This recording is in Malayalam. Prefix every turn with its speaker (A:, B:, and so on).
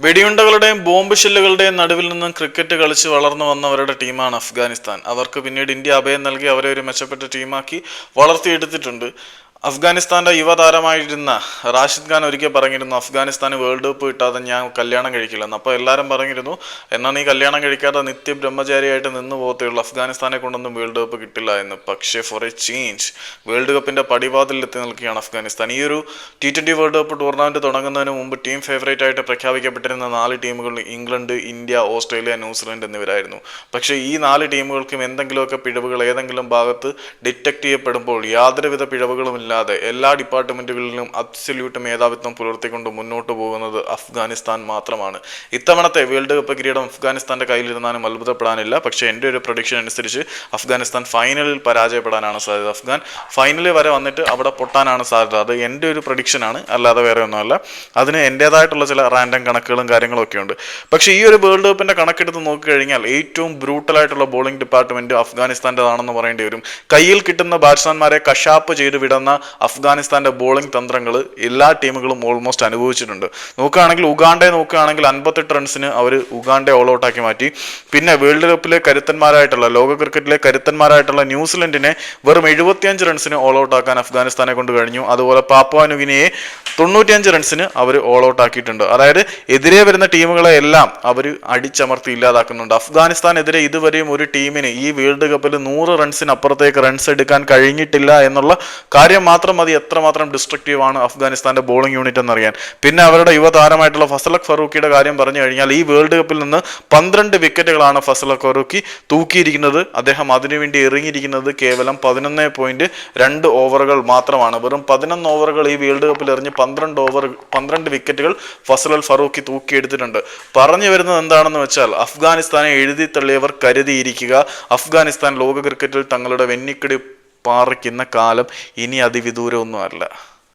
A: വെടിയുണ്ടകളുടെയും ബോംബ് ഷെല്ലുകളുടെയും നടുവിൽ നിന്നും ക്രിക്കറ്റ് കളിച്ച് വളർന്നു വന്നവരുടെ ടീമാണ് അഫ്ഗാനിസ്ഥാൻ. അവർക്ക് പിന്നീട് ഇന്ത്യ അഭയം നൽകി അവരെ ഒരു മെച്ചപ്പെട്ട ടീമാക്കി വളർത്തിയെടുത്തിട്ടുണ്ട്. അഫ്ഗാനിസ്ഥാന്റെ യുവതാരമായിരുന്ന റാഷിദ് ഖാൻ ഒരിക്കൽ പറഞ്ഞിരുന്നു അഫ്ഗാനിസ്ഥാന് വേൾഡ് കപ്പ് കിട്ടാതെ ഞാൻ കല്യാണം കഴിക്കില്ലെന്ന്. അപ്പോൾ എല്ലാവരും പറഞ്ഞിരുന്നു എന്നാൽ നീ കല്യാണം കഴിക്കാതെ നിത്യ ബ്രഹ്മചാരിയായിട്ട് നിന്ന് പോകത്തേയുള്ളൂ അഫ്ഗാനിസ്ഥാനെ കൊണ്ടൊന്നും വേൾഡ് കപ്പ് കിട്ടില്ല എന്ന്. പക്ഷേ ഫോർ എ ചേഞ്ച് വേൾഡ് കപ്പിന്റെ പടിവാതിൽ എത്തി നിൽക്കുകയാണ് അഫ്ഗാനിസ്ഥാൻ. ഈ ഒരു T twenty World Cup tournament തുടങ്ങുന്നതിന് മുമ്പ് ടീം ഫേവറേറ്റ് ആയിട്ട് പ്രഖ്യാപിക്കപ്പെട്ടിരുന്ന നാല് ടീമുകൾ ഇംഗ്ലണ്ട് ഇന്ത്യ ഓസ്ട്രേലിയ ന്യൂസിലൻഡ് എന്നിവരായിരുന്നു. പക്ഷേ ഈ നാല് ടീമുകൾക്കും എന്തെങ്കിലുമൊക്കെ പിഴവുകൾ ഏതെങ്കിലും ഭാഗത്ത് ഡിറ്റക്ട് ചെയ്യപ്പെടുമ്പോൾ യാതൊരുവിധ പിഴവുകളും ഇല്ലാതെ എല്ലാ ഡിപ്പാർട്ട്മെന്റുകളിലും അബ്സല്യൂട്ട് മേധാവിത്വം പുലർത്തിക്കൊണ്ട് മുന്നോട്ട് പോകുന്നത് അഫ്ഗാനിസ്ഥാൻ മാത്രമാണ്. ഇത്തവണത്തെ വേൾഡ് കപ്പ് കിരീടം അഫ്ഗാനിസ്ഥാന്റെ കയ്യിലിരുന്നാലും അത്ഭുതപ്പെടാനില്ല. പക്ഷേ എന്റെ ഒരു പ്രൊഡിക്ഷൻ അനുസരിച്ച് അഫ്ഗാനിസ്ഥാൻ ഫൈനലിൽ പരാജയപ്പെടാനാണ് സാധ്യത. അഫ്ഗാൻ ഫൈനലിൽ വരെ വന്നിട്ട് അവിടെ പൊട്ടാനാണ് സാധ്യത. അത് എന്റെ ഒരു പ്രൊഡിക്ഷനാണ് അല്ലാതെ വേറെ ഒന്നുമല്ല. അതിന് എന്റേതായിട്ടുള്ള ചില റാൻഡം കണക്കുകളും കാര്യങ്ങളും ഒക്കെ ഉണ്ട്. പക്ഷേ ഈ ഒരു വേൾഡ് കപ്പിന്റെ കണക്കെടുത്ത് നോക്കിക്കഴിഞ്ഞാൽ ഏറ്റവും ബ്രൂട്ടലായിട്ടുള്ള ബോളിംഗ് ഡിപ്പാർട്ട്മെന്റ് അഫ്ഗാനിസ്ഥാന്റെതാണെന്ന് പറയേണ്ടി വരും. കയ്യിൽ കിട്ടുന്ന ബാറ്റ്സ്മാൻമാരെ കഷാപ്പ് ചെയ്ത് വിടുന്ന അഫ്ഗാനിസ്ഥാന്റെ ബോളിംഗ് തന്ത്രങ്ങൾ എല്ലാ ടീമുകളും ഓൾമോസ്റ്റ് അനുഭവിച്ചിട്ടുണ്ട്. നോക്കുകയാണെങ്കിൽ ഉഗാണ്ടയെ നോക്കുകയാണെങ്കിൽ അൻപത്തെട്ട് റൺസിന് അവർ ഉഗാണ്ടെ ഓൾ ഔട്ടാക്കി മാറ്റി. പിന്നെ വേൾഡ് കപ്പിലെ കരുത്തന്മാരായിട്ടുള്ള ലോക ക്രിക്കറ്റിലെ കരുത്തന്മാരായിട്ടുള്ള ന്യൂസിലൻഡിനെ വെറും എഴുപത്തിയഞ്ച് റൺസിന് ഓൾ ഔട്ടാക്കാൻ അഫ്ഗാനിസ്ഥാനെ കൊണ്ട് കഴിഞ്ഞു. അതുപോലെ പാപ്പുവാനുഗിനിയെ തൊണ്ണൂറ്റിയഞ്ച് റൺസിന് അവർ ഓൾ ഔട്ട് ആക്കിയിട്ടുണ്ട്. അതായത് എതിരെ വരുന്ന ടീമുകളെ എല്ലാം അവർ അടിച്ചമർത്തി ഇല്ലാതാക്കുന്നുണ്ട്. അഫ്ഗാനിസ്ഥാനെതിരെ ഇതുവരെയും ഒരു ടീമിന് ഈ വേൾഡ് കപ്പിൽ നൂറ് റൺസിന് അപ്പുറത്തേക്ക് റൺസ് എടുക്കാൻ കഴിഞ്ഞിട്ടില്ല എന്നുള്ള കാര്യം മാത്രം മതി. എത്രമാത്രം ഡിസ്ട്രക്റ്റീവ് ആണ് അഫ്ഗാനിസ്ഥാന്റെ ബോളിംഗ് യൂണിറ്റ് എന്നറിയാൻ. പിന്നെ അവരുടെ യുവതാരമായിട്ടുള്ള ഫസലക് ഫറൂഖിയുടെ കാര്യം പറഞ്ഞു കഴിഞ്ഞാൽ ഈ വേൾഡ് കപ്പിൽ നിന്ന് പന്ത്രണ്ട് വിക്കറ്റുകളാണ് ഫസലക് ഫറൂഖി തൂക്കിയിരിക്കുന്നത്. അദ്ദേഹം അതിനുവേണ്ടി എറിഞ്ഞിരിക്കുന്നത് കേവലം പതിനൊന്ന് പോയിന്റ് രണ്ട് ഓവറുകൾ മാത്രമാണ്. വെറും പതിനൊന്ന് ഓവറുകൾ ഈ വേൾഡ് കപ്പിൽ എറിഞ്ഞ് പന്ത്രണ്ട് ഓവർ പന്ത്രണ്ട് വിക്കറ്റുകൾ ഫസൽ അൽ ഫറൂഖി തൂക്കിയെടുത്തിട്ടുണ്ട്. പറഞ്ഞു വരുന്നത് എന്താണെന്ന് വെച്ചാൽ അഫ്ഗാനിസ്ഥാനെ എഴുതി തള്ളിയവർ കരുതിയിരിക്കുക. അഫ്ഗാനിസ്ഥാൻ ലോക ക്രിക്കറ്റിൽ തങ്ങളുടെ വെന്നിക്കിടി പാറിക്കുന്ന കാലം ഇനി അതിവിദൂരമൊന്നും അല്ല